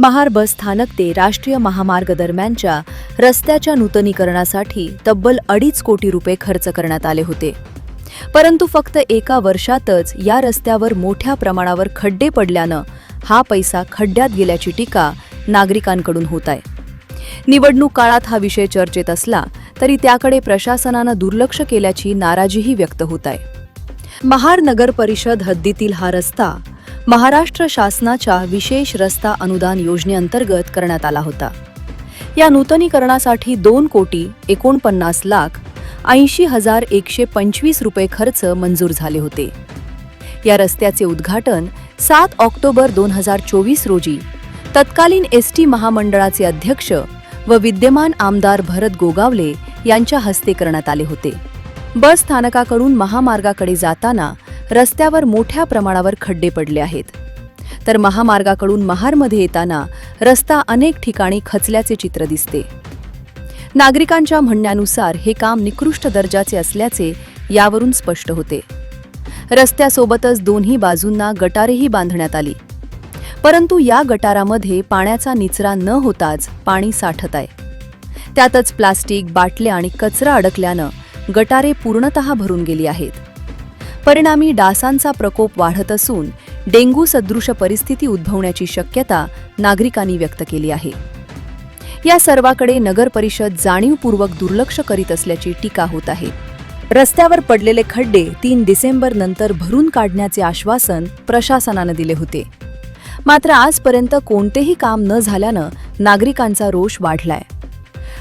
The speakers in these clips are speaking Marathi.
महार बस स्थानक ते राष्ट्रीय महामार्ग दरम्यानच्या रस्त्याच्या नूतनीकरणासाठी तब्बल अडीच कोटी रुपये खर्च करण्यात आले होते. परंतु फक्त एका वर्षातच या रस्त्यावर मोठ्या प्रमाणावर खड्डे पडल्यानं हा पैसा खड्ड्यात गेल्याची टीका नागरिकांकडून होत आहे. निवडणूक काळात हा विषय चर्चेत असला तरी त्याकडे प्रशासनानं दुर्लक्ष केल्याची नाराजीही व्यक्त होत आहे. महार नगर परिषद हद्दीतील हा रस्ता महाराष्ट्र शासनाच्या विशेष रस्ता अनुदान योजनेअंतर्गत करण्यात आला होता. या नूतनीकरणासाठी दोन कोटी एकोणपन्नास लाख ऐंशी हजार एकशे पंचवीस रुपये खर्च मंजूर झाले होते. या रस्त्याचे उद्घाटन सात ऑक्टोबर दोन हजार चोवीस रोजी तत्कालीन एस टी महामंडळाचे अध्यक्ष व विद्यमान आमदार भरत गोगावले यांच्या हस्ते करण्यात आले होते. बस स्थानकाकडून महामार्गाकडे जाताना रस्त्यावर मोठ्या प्रमाणावर खड्डे पडले आहेत. तर महामार्गाकडून महारमध्ये येताना रस्ता अनेक ठिकाणी खचल्याचे चित्र दिसते. नागरिकांच्या म्हणण्यानुसार हे काम निकृष्ट दर्जाचे असल्याचे यावरून स्पष्ट होते. रस्त्यासोबतच दोन्ही बाजूंना गटारेही बांधण्यात आली. परंतु या गटारामध्ये पाण्याचा निचरा न होताच पाणी साठत आहे. त्यातच प्लास्टिक बाटल्या आणि कचरा अडकल्यानं गटारे पूर्णतः भरून गेली आहेत. परिणामी डासांचा प्रकोप वाढत असून डेंग्यू सदृश परिस्थिती उद्भवण्याची शक्यता नागरिकांनी व्यक्त केली आहे. या सर्वाकडे नगर परिषद जाणीवपूर्वक दुर्लक्ष करीत असल्याची टीका होत आहे. रस्त्यावर पडलेले खड्डे तीन डिसेंबर नंतर भरून काढण्याचे आश्वासन प्रशासनानं दिले होते. मात्र आजपर्यंत कोणतेही काम न झाल्यानं नागरिकांचा रोष वाढलाय.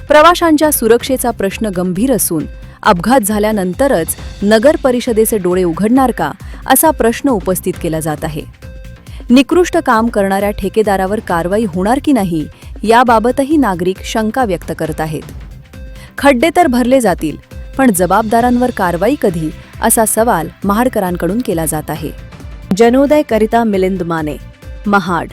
प्रवाशांच्या सुरक्षेचा प्रश्न गंभीर असून अपघात झाल्यानंतरच नगर परिषदेचे डोळे उघडणार का असा प्रश्न उपस्थित केला जात आहे. निकृष्ट काम करणाऱ्या ठेकेदारावर कारवाई होणार की नाही याबाबतही नागरिक शंका व्यक्त करत आहेत. खड्डे तर भरले जातील पण जबाबदारांवर कारवाई कधी? असा सवाल महाडकरांकडून केला जात आहे. जनोदय करिता मिलिंद माने महाड.